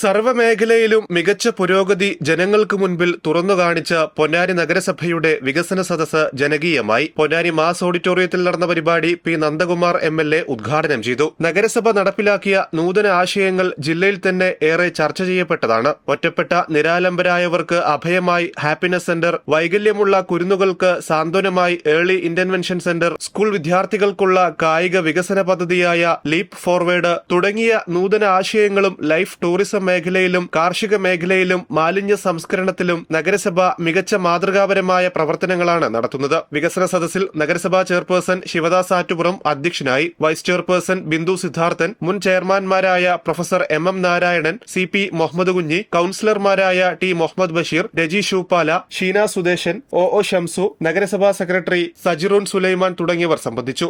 സർവമേഖലയിലും മികച്ച പുരോഗതി ജനങ്ങൾക്ക് മുൻപിൽ തുറന്നു കാണിച്ച പൊന്നാനി നഗരസഭയുടെ വികസന സദസ് ജനകീയമായി. പൊന്നാനി മാസ് ഓഡിറ്റോറിയത്തിൽ നടന്ന പരിപാടി P Nandakumar M L A ഉദ്ഘാടനം ചെയ്തു. നഗരസഭ നടപ്പിലാക്കിയ നൂതന ആശയങ്ങൾ ജില്ലയിൽ തന്നെ ഏറെ ചർച്ച ചെയ്യപ്പെട്ടതാണ്. ഒറ്റപ്പെട്ട നിരാലംബരായവർക്ക് അഭയമായി ഹാപ്പിനെസ് സെന്റർ വൈകല്യമുള്ള കുരുന്നുകൾക്ക് സാന്ത്വനമായി ഏർലി ഇന്റർവെൻഷൻ സെന്റർ സ്കൂൾ വിദ്യാർത്ഥികൾക്കുള്ള കായിക വികസന പദ്ധതിയായ ലീപ് ഫോർവേഡ് തുടങ്ങിയ നൂതന ആശയങ്ങളും ലൈഫ് ടൂറിസം മേഖലയിലും കാർഷിക മേഖലയിലും മാലിന്യ സംസ്കരണത്തിലും നഗരസഭ മികച്ച മാതൃകാപരമായ പ്രവർത്തനങ്ങളാണ് നടത്തുന്നത്. വികസന സദസ്സിൽ നഗരസഭാ ചെയർപേഴ്സൺ ശിവദാസ് ആറ്റുപുറം അധ്യക്ഷനായി വൈസ് ചെയർപേഴ്സൺ ബിന്ദു സിദ്ധാർത്ഥൻ മുൻ ചെയർമാൻമാരായ professor M M Narayanan C P Muhammad Kunhi കൌൺസിലർമാരായ T Muhammad Basheer Reji ഷൂപ്പാല ഷീന സുദേശൻ ഒ ഒ ഷംസു നഗരസഭാ സെക്രട്ടറി സജിറൂൻ സുലൈമാൻ തുടങ്ങിയവർ സംബന്ധിച്ചു.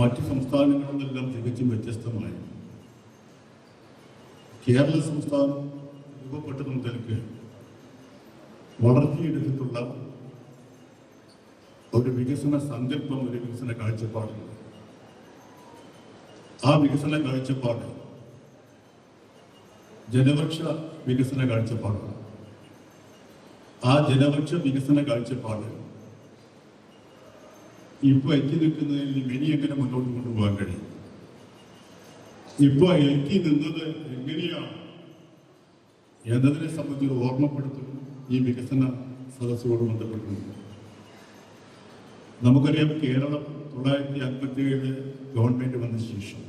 മറ്റ് സംസ്ഥാനങ്ങളിൽ നിന്നെല്ലാം തികച്ചും വ്യത്യസ്തമായി കേരള സംസ്ഥാനം രൂപപ്പെട്ടത് മുതൽക്ക് വളർത്തിയെടുത്തിട്ടുള്ള ഒരു വികസന സങ്കല്പം ഒരു വികസന കാഴ്ചപ്പാടുണ്ട് ആ വികസന കാഴ്ചപ്പാട് ജനപക്ഷ വികസന കാഴ്ചപ്പാടാണ് ആ ജനപക്ഷ വികസന കാഴ്ചപ്പാട് ഇപ്പോൾ എത്തി നിൽക്കുന്നതിൽ ഇനി എങ്ങനെ മുന്നോട്ട് കൊണ്ടുപോകാൻ കഴിയും? ഇപ്പൊ എനിക്ക് നിന്നത് എങ്ങനെയാണ്? എന്നതിനെ സംബന്ധിച്ച് ഓർമ്മപ്പെടുത്തും ഈ വികസന സദസ്സോട് ബന്ധപ്പെട്ടിട്ടുണ്ട്. നമുക്കറിയാം കേരളം തൊള്ളായിരത്തി അൻപത്തി ഏഴ് ഗവൺമെന്റ് വന്ന ശേഷം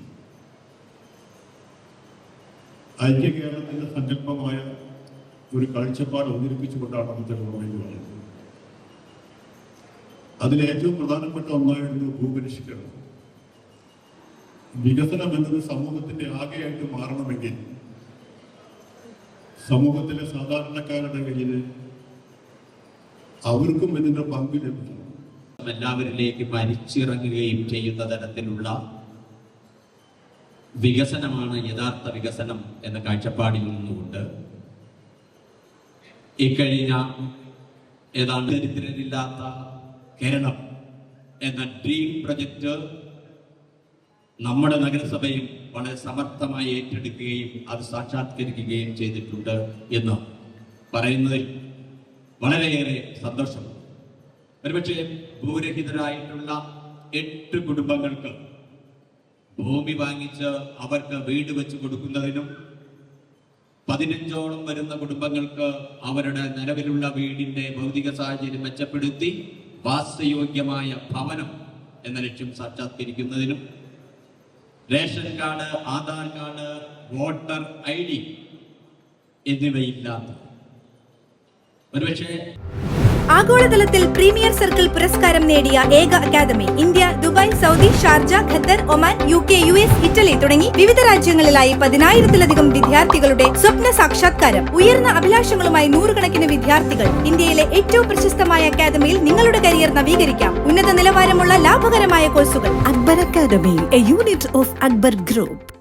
ഐക്യ കേരളത്തിന്റെ സങ്കല്പമായ ഒരു കാഴ്ചപ്പാട് അവതരിപ്പിച്ചുകൊണ്ടാണ് അന്നത്തെ ഗവൺമെന്റ് വന്നത്. അതിലേറ്റവും പ്രധാനപ്പെട്ട ഒന്നായിരുന്നു ഭൂപരിഷ്കരണം. വികസനം എന്നത് സമൂഹത്തിന്റെ ആകെയായിട്ട് മാറണമെങ്കിൽ സമൂഹത്തിലെ സാധാരണക്കാരുടെ കയ്യിൽ അവർക്കും ഇതിന്റെ പങ്ക് ലഭിക്കണം. എല്ലാവരിലേക്ക് മരിച്ചിറങ്ങുകയും ചെയ്യുന്ന തരത്തിലുള്ള വികസനമാണ് യഥാർത്ഥ വികസനം എന്ന കാഴ്ചപ്പാടിൽ നിന്നുകൊണ്ട് ഇക്കഴിഞ്ഞ ഏതാണ്ട് ദരിദ്രരില്ലാത്ത കേരളം എന്ന ഡ്രീം പ്രൊജക്ട് നമ്മുടെ നഗരസഭയും വളരെ സമർത്ഥമായി ഏറ്റെടുക്കുകയും അത് സാക്ഷാത്കരിക്കുകയും ചെയ്തിട്ടുണ്ട് എന്ന് പറയുന്നതിൽ വളരെയേറെ സന്തോഷമുണ്ട്. ഒരുപക്ഷെ ഭൂരഹിതരായിട്ടുള്ള എട്ട് കുടുംബങ്ങൾക്ക് ഭൂമി വാങ്ങിച്ച് അവർക്ക് വീട് വെച്ച് കൊടുക്കുന്നതിനും പതിനഞ്ചോളം വരുന്ന കുടുംബങ്ങൾക്ക് അവരുടെ നിലവിലുള്ള വീടിന്റെ ഭൗതിക സാഹചര്യം മെച്ചപ്പെടുത്തി വാസയോഗ്യമായ ഭവനം എന്ന ലക്ഷ്യം സാക്ഷാത്കരിക്കുന്നതിനും ration card Aadhaar card voter I D എന്നിവയില്ലാത്ത. ഒരുപക്ഷെ ആഗോളതലത്തിൽ പ്രീമിയർ സർക്കിൾ പുരസ്കാരം നേടിയ ഏക academy India Dubai Saudi Sharjah Qatar Oman U K U S Italy തുടങ്ങി വിവിധ രാജ്യങ്ങളിലായി പതിനായിരത്തിലധികം വിദ്യാർത്ഥികളുടെ സ്വപ്ന സാക്ഷാത്കാരം. ഉയർന്ന അഭിലാഷങ്ങളുമായി നൂറുകണക്കിന് വിദ്യാർത്ഥികൾ ഇന്ത്യയിലെ ഏറ്റവും പ്രശസ്തമായ അക്കാദമിയിൽ നിങ്ങളുടെ കരിയർ നവീകരിക്കാം. ഉന്നത നിലവാരമുള്ള ലാഭകരമായ കോഴ്സുകൾ. Akbar academy a unit of Akbar Group.